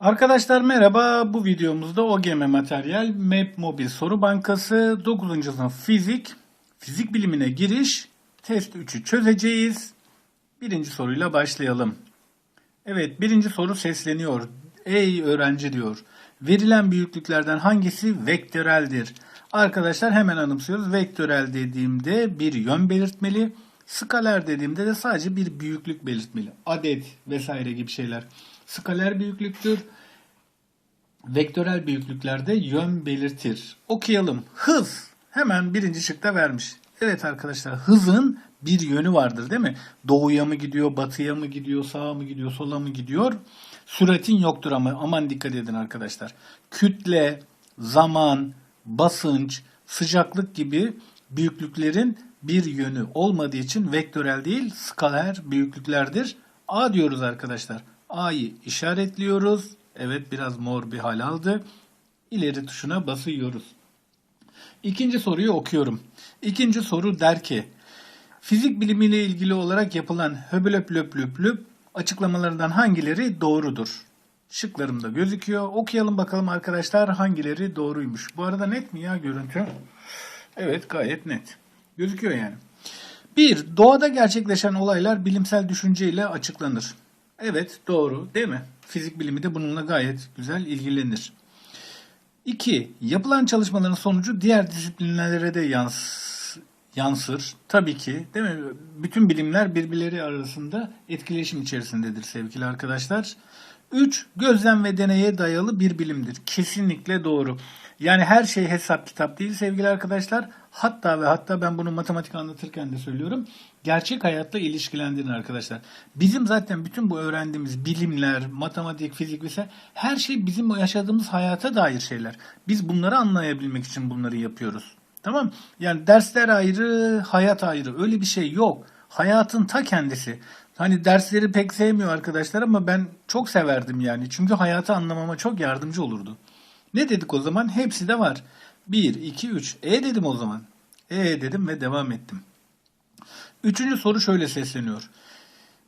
Arkadaşlar merhaba. Bu videomuzda OGM Materyal Map Mobil Soru Bankası 9. sınıf fizik, fizik bilimine giriş, test 3'ü çözeceğiz. Birinci soruyla başlayalım. Evet birinci soru sesleniyor. Ey öğrenci diyor. Verilen büyüklüklerden hangisi vektöreldir? Arkadaşlar hemen anımsıyoruz. Vektörel dediğimde bir yön belirtmeli. Skaler dediğimde de sadece bir büyüklük belirtmeli. Adet vesaire gibi şeyler. Skaler büyüklüktür. Vektörel büyüklüklerde yön belirtir. Okuyalım. Hız. Hemen birinci şıkta vermiş. Evet arkadaşlar hızın bir yönü vardır değil mi? Doğuya mı gidiyor, batıya mı gidiyor, sağa mı gidiyor, sola mı gidiyor? Süratin yoktur ama aman dikkat edin arkadaşlar. Kütle, zaman, basınç, sıcaklık gibi büyüklüklerin bir yönü olmadığı için vektörel değil skaler büyüklüklerdir. A diyoruz arkadaşlar. A'yı işaretliyoruz. Evet biraz mor bir hal aldı. İleri tuşuna basıyoruz. İkinci soruyu okuyorum. İkinci soru der ki fizik bilimiyle ilgili olarak yapılan höbülöp löp löp löp açıklamalarından hangileri doğrudur? Şıklarımda gözüküyor. Okuyalım bakalım arkadaşlar hangileri doğruymuş. Bu arada net mi ya görüntü? Evet gayet net. Gözüküyor yani. 1. Doğada gerçekleşen olaylar bilimsel düşünceyle açıklanır. Evet doğru değil mi? Fizik bilimi de bununla gayet güzel ilgilenir. 2. Yapılan çalışmaların sonucu diğer disiplinlere de yans yansır. Tabii ki değil mi? Bütün bilimler birbirleri arasında etkileşim içerisindedir sevgili arkadaşlar. 3. Gözlem ve deneye dayalı bir bilimdir. Kesinlikle doğru. Yani her şey hesap kitap değil sevgili arkadaşlar. Hatta ve hatta ben bunu matematik anlatırken de söylüyorum. Gerçek hayatla ilişkilendirin arkadaşlar. Bizim zaten bütün bu öğrendiğimiz bilimler, matematik, fizik vesaire her şey bizim yaşadığımız hayata dair şeyler. Biz bunları anlayabilmek için bunları yapıyoruz. Tamam? Yani dersler ayrı, hayat ayrı. Öyle bir şey yok. Hayatın ta kendisi. Hani dersleri pek sevmiyor arkadaşlar ama ben çok severdim yani. Çünkü hayatı anlamama çok yardımcı olurdu. Ne dedik o zaman? Hepsi de var. 1, 2, 3. E dedim o zaman. E dedim ve devam ettim. Üçüncü soru şöyle sesleniyor.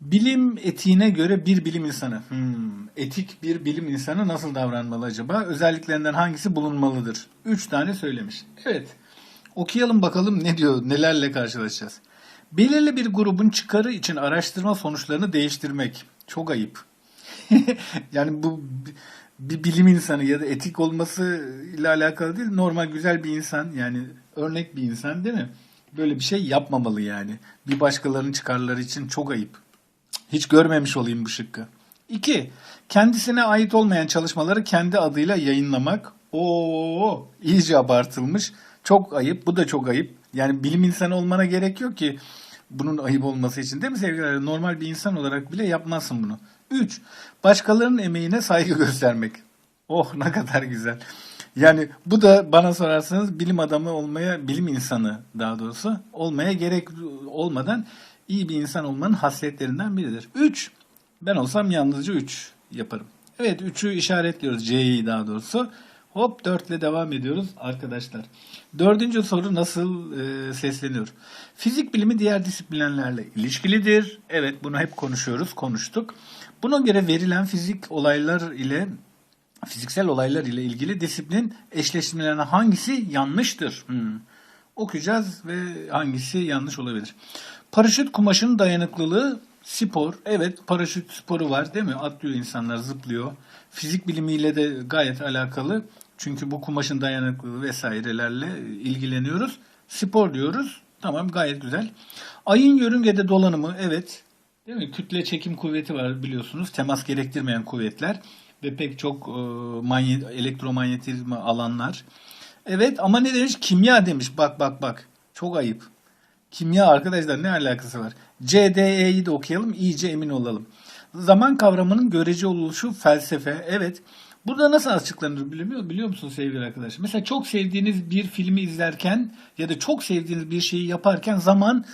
Bilim etiğine göre bir bilim insanı. Hmm, etik bir bilim insanı nasıl davranmalı acaba? Özelliklerinden hangisi bulunmalıdır? Üç tane söylemiş. Evet. Okuyalım bakalım ne diyor, nelerle karşılaşacağız. Belirli bir grubun çıkarı için araştırma sonuçlarını değiştirmek. Çok ayıp. yani bu bir bilim insanı ya da etik olması ile alakalı değil. Normal güzel bir insan yani örnek bir insan değil mi? Böyle bir şey yapmamalı yani. Bir başkalarının çıkarları için çok ayıp. Hiç görmemiş olayım bu şıkkı. 2. Kendisine ait olmayan çalışmaları kendi adıyla yayınlamak. Oo, iyice abartılmış. Çok ayıp. Bu da çok ayıp. Yani bilim insanı olmana gerek yok ki bunun ayıp olması için değil mi sevgili Normal bir insan olarak bile yapmazsın bunu. 3. Başkalarının emeğine saygı göstermek. Oh ne kadar güzel. Yani bu da bana sorarsanız bilim adamı olmaya, bilim insanı daha doğrusu olmaya gerek olmadan iyi bir insan olmanın hasletlerinden biridir. 3. Ben olsam yalnızca 3 yaparım. Evet 3'ü işaretliyoruz. C'yi daha doğrusu. Hop 4 ile devam ediyoruz arkadaşlar. Dördüncü soru nasıl e, sesleniyor? Fizik bilimi diğer disiplinlerle ilişkilidir. Evet bunu hep konuşuyoruz, konuştuk. Buna göre verilen fizik olaylar ile fiziksel olaylar ile ilgili disiplin eşleşmelerine hangisi yanlıştır? Hmm. Okuyacağız ve hangisi yanlış olabilir? Paraşüt kumaşının dayanıklılığı spor. Evet paraşüt sporu var değil mi? Atlıyor insanlar zıplıyor. Fizik bilimiyle de gayet alakalı. Çünkü bu kumaşın dayanıklılığı vesairelerle ilgileniyoruz. Spor diyoruz. Tamam gayet güzel. Ayın yörüngede dolanımı evet. Değil mi? Kütle çekim kuvveti var biliyorsunuz. Temas gerektirmeyen kuvvetler ve pek çok e, manyet, elektromanyetizma alanlar. Evet ama ne demiş? Kimya demiş. Bak bak bak. Çok ayıp. Kimya arkadaşlar ne alakası var? CDE'yi de okuyalım iyice emin olalım. Zaman kavramının görece oluşu felsefe. Evet. Burada nasıl açıklanır biliyor, biliyor musunuz sevgili arkadaşlar? Mesela çok sevdiğiniz bir filmi izlerken ya da çok sevdiğiniz bir şeyi yaparken zaman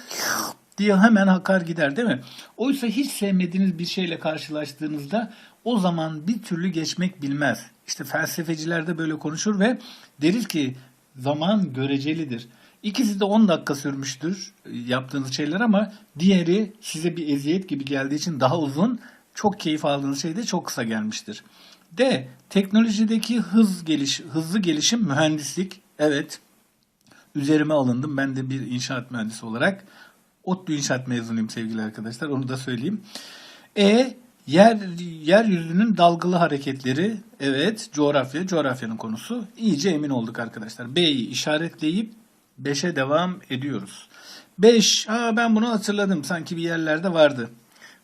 diye hemen akar gider değil mi? Oysa hiç sevmediğiniz bir şeyle karşılaştığınızda o zaman bir türlü geçmek bilmez. İşte felsefeciler de böyle konuşur ve deriz ki zaman görecelidir. İkisi de 10 dakika sürmüştür yaptığınız şeyler ama diğeri size bir eziyet gibi geldiği için daha uzun, çok keyif aldığınız şey de çok kısa gelmiştir. D. Teknolojideki hız geliş, hızlı gelişim mühendislik. Evet. Üzerime alındım. Ben de bir inşaat mühendisi olarak. ODTÜ inşaat mezunuyum sevgili arkadaşlar. Onu da söyleyeyim. E. Yer, yeryüzünün dalgalı hareketleri. Evet. Coğrafya. Coğrafyanın konusu. İyice emin olduk arkadaşlar. B'yi işaretleyip 5'e devam ediyoruz. 5. Aa ben bunu hatırladım. Sanki bir yerlerde vardı.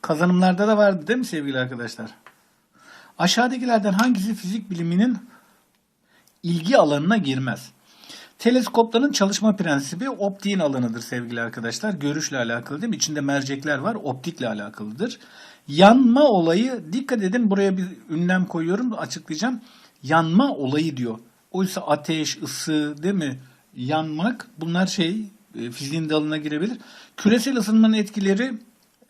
Kazanımlarda da vardı değil mi sevgili arkadaşlar? Aşağıdakilerden hangisi fizik biliminin ilgi alanına girmez? Teleskopların çalışma prensibi optiğin alanıdır sevgili arkadaşlar. Görüşle alakalı değil mi? İçinde mercekler var. Optikle alakalıdır. Yanma olayı dikkat edin buraya bir ünlem koyuyorum açıklayacağım. Yanma olayı diyor. Oysa ateş, ısı değil mi? Yanmak bunlar şey e, fiziğin dalına girebilir. Küresel ısınmanın etkileri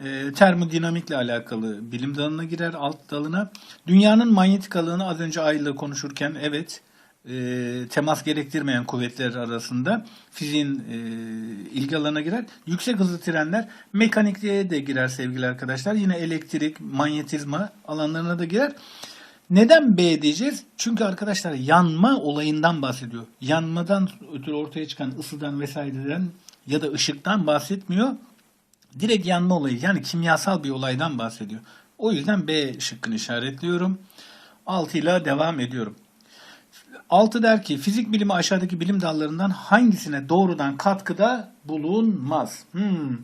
e, termodinamikle alakalı bilim dalına girer alt dalına. Dünyanın manyetik alanı az önce Ay'la konuşurken evet e, temas gerektirmeyen kuvvetler arasında fiziğin e, ilgi alanına girer. Yüksek hızlı trenler mekanikliğe de girer sevgili arkadaşlar. Yine elektrik, manyetizma alanlarına da girer. Neden B diyeceğiz? Çünkü arkadaşlar yanma olayından bahsediyor. Yanmadan ötürü ortaya çıkan ısıdan vesaireden ya da ışıktan bahsetmiyor. Direkt yanma olayı yani kimyasal bir olaydan bahsediyor. O yüzden B şıkkını işaretliyorum. 6 ile devam ediyorum. 6 der ki fizik bilimi aşağıdaki bilim dallarından hangisine doğrudan katkıda bulunmaz? Hmm,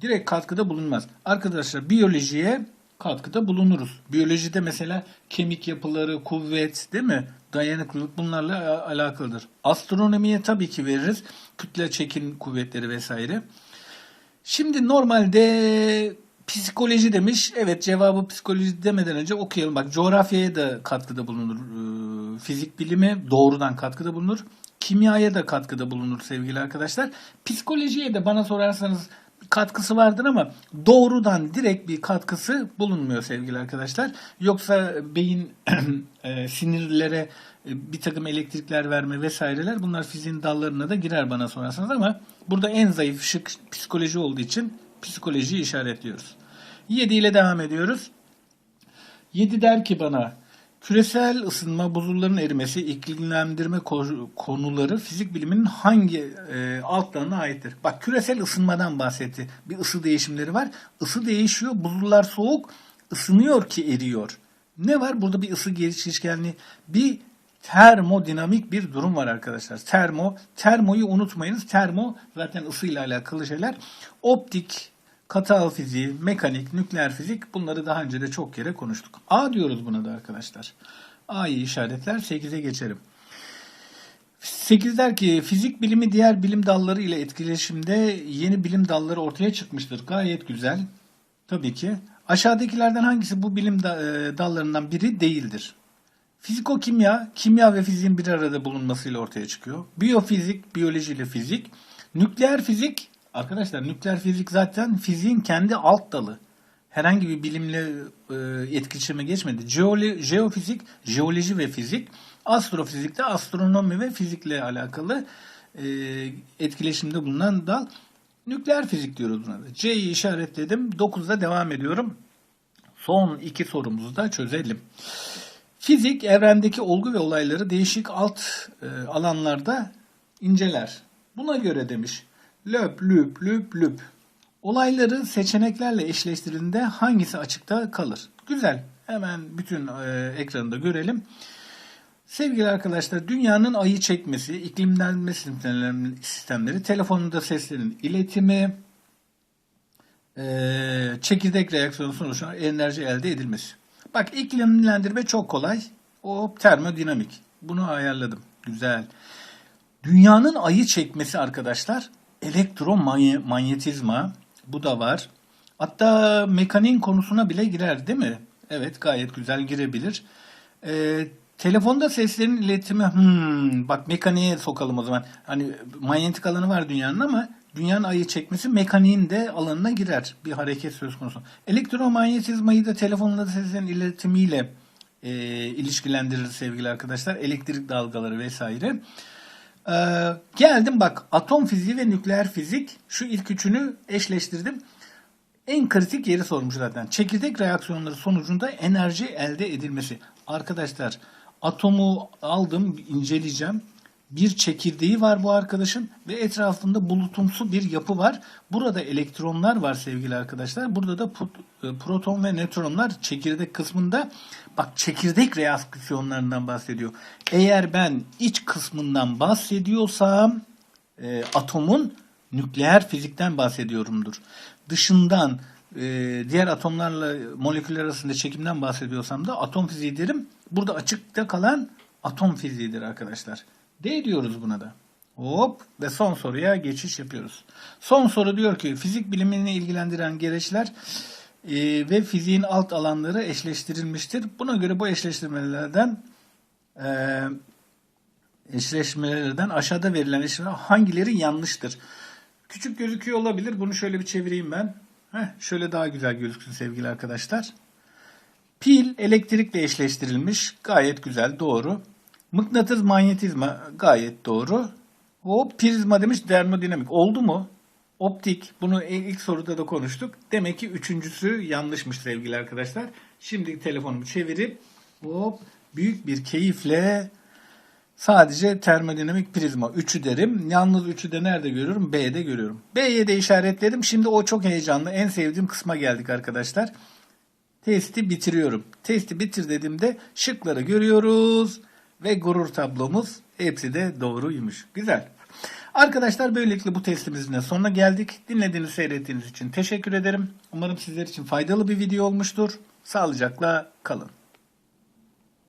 direkt katkıda bulunmaz. Arkadaşlar biyolojiye katkıda bulunuruz. Biyolojide mesela kemik yapıları, kuvvet değil mi? Dayanıklılık bunlarla alakalıdır. Astronomiye tabii ki veririz. Kütle çekim kuvvetleri vesaire. Şimdi normalde psikoloji demiş. Evet cevabı psikoloji demeden önce okuyalım. Bak coğrafyaya da katkıda bulunur. Ee, Fizik bilimi doğrudan katkıda bulunur. Kimyaya da katkıda bulunur sevgili arkadaşlar. Psikolojiye de bana sorarsanız katkısı vardır ama doğrudan direkt bir katkısı bulunmuyor sevgili arkadaşlar. Yoksa beyin e, sinirlere e, bir takım elektrikler verme vesaireler bunlar fiziğin dallarına da girer bana sorarsanız ama burada en zayıf şık psikoloji olduğu için psikolojiyi işaretliyoruz. 7 ile devam ediyoruz. 7 der ki bana küresel ısınma, buzulların erimesi, iklimlendirme ko- konuları fizik biliminin hangi e, alt dalına aittir? Bak küresel ısınmadan bahsetti. Bir ısı değişimleri var. Isı değişiyor, buzullar soğuk, ısınıyor ki eriyor. Ne var? Burada bir ısı geçişkenliği, bir termodinamik bir durum var arkadaşlar. Termo, termoyu unutmayınız. Termo zaten ısıyla alakalı şeyler. Optik, katı hal fiziği, mekanik, nükleer fizik bunları daha önce de çok kere konuştuk. A diyoruz buna da arkadaşlar. A'yı işaretler 8'e geçelim. 8 der ki fizik bilimi diğer bilim dalları ile etkileşimde yeni bilim dalları ortaya çıkmıştır. Gayet güzel. Tabii ki. Aşağıdakilerden hangisi bu bilim e, dallarından biri değildir? Fiziko-kimya, kimya ve fiziğin bir arada bulunmasıyla ortaya çıkıyor. Biyofizik, biyoloji ile fizik. Nükleer fizik, arkadaşlar nükleer fizik zaten fiziğin kendi alt dalı. Herhangi bir bilimle e, etkileşime geçmedi. Jeoli, jeofizik, jeoloji ve fizik. Astrofizik de astronomi ve fizikle alakalı e, etkileşimde bulunan dal. Nükleer fizik diyoruz buna da. C'yi işaretledim. 9'da devam ediyorum. Son iki sorumuzu da çözelim. Fizik evrendeki olgu ve olayları değişik alt e, alanlarda inceler. Buna göre demiş. Löp, lüp, lüp, lüp. Olayları seçeneklerle eşleştirildiğinde hangisi açıkta kalır? Güzel. Hemen bütün e, ekranında görelim. Sevgili arkadaşlar, dünyanın ayı çekmesi, iklimlenme sistemleri, telefonunda seslerin iletimi, e, çekirdek reaksiyonu sonuçlarında enerji elde edilmesi. Bak iklimlendirme çok kolay. O termodinamik. Bunu ayarladım. Güzel. Dünyanın ayı çekmesi arkadaşlar elektromanyetizma. Bu da var. Hatta mekanin konusuna bile girer değil mi? Evet gayet güzel girebilir. Ee, telefonda seslerin iletimi hmm, bak mekaniğe sokalım o zaman. Hani manyetik alanı var dünyanın ama dünyanın ayı çekmesi mekaniğin de alanına girer. Bir hareket söz konusu. Elektromanyetizmayı da telefonla seslerin iletimiyle e, ilişkilendirir sevgili arkadaşlar. Elektrik dalgaları vesaire. Ee, geldim bak atom fiziği ve nükleer fizik şu ilk üçünü eşleştirdim. En kritik yeri sormuş zaten. Çekirdek reaksiyonları sonucunda enerji elde edilmesi. Arkadaşlar atomu aldım inceleyeceğim. Bir çekirdeği var bu arkadaşın ve etrafında bulutumsu bir yapı var. Burada elektronlar var sevgili arkadaşlar. Burada da e, proton ve nötronlar çekirdek kısmında. Bak çekirdek reaksiyonlarından bahsediyor. Eğer ben iç kısmından bahsediyorsam e, atomun nükleer fizikten bahsediyorumdur. Dışından e, diğer atomlarla moleküller arasında çekimden bahsediyorsam da atom fiziği derim. Burada açıkta kalan atom fiziğidir arkadaşlar. D diyoruz buna da. Hop ve son soruya geçiş yapıyoruz. Son soru diyor ki fizik bilimini ilgilendiren gereçler e, ve fiziğin alt alanları eşleştirilmiştir. Buna göre bu eşleştirmelerden e, eşleşmelerden aşağıda verilen eşleşmeler hangileri yanlıştır? Küçük gözüküyor olabilir. Bunu şöyle bir çevireyim ben. Heh, şöyle daha güzel gözüksün sevgili arkadaşlar. Pil elektrikle eşleştirilmiş. Gayet güzel, doğru. Mıknatıs manyetizma gayet doğru. Hop prizma demiş termodinamik. Oldu mu? Optik. Bunu ilk soruda da konuştuk. Demek ki üçüncüsü yanlışmış sevgili arkadaşlar. Şimdi telefonumu çevirip hop büyük bir keyifle Sadece termodinamik prizma 3'ü derim. Yalnız 3'ü de nerede görüyorum? B'de görüyorum. B'ye de işaretledim. Şimdi o çok heyecanlı. En sevdiğim kısma geldik arkadaşlar. Testi bitiriyorum. Testi bitir dediğimde şıkları görüyoruz. Ve gurur tablomuz hepsi de doğruymuş. Güzel. Arkadaşlar böylelikle bu testimizin sonuna geldik. Dinlediğiniz, seyrettiğiniz için teşekkür ederim. Umarım sizler için faydalı bir video olmuştur. Sağlıcakla kalın.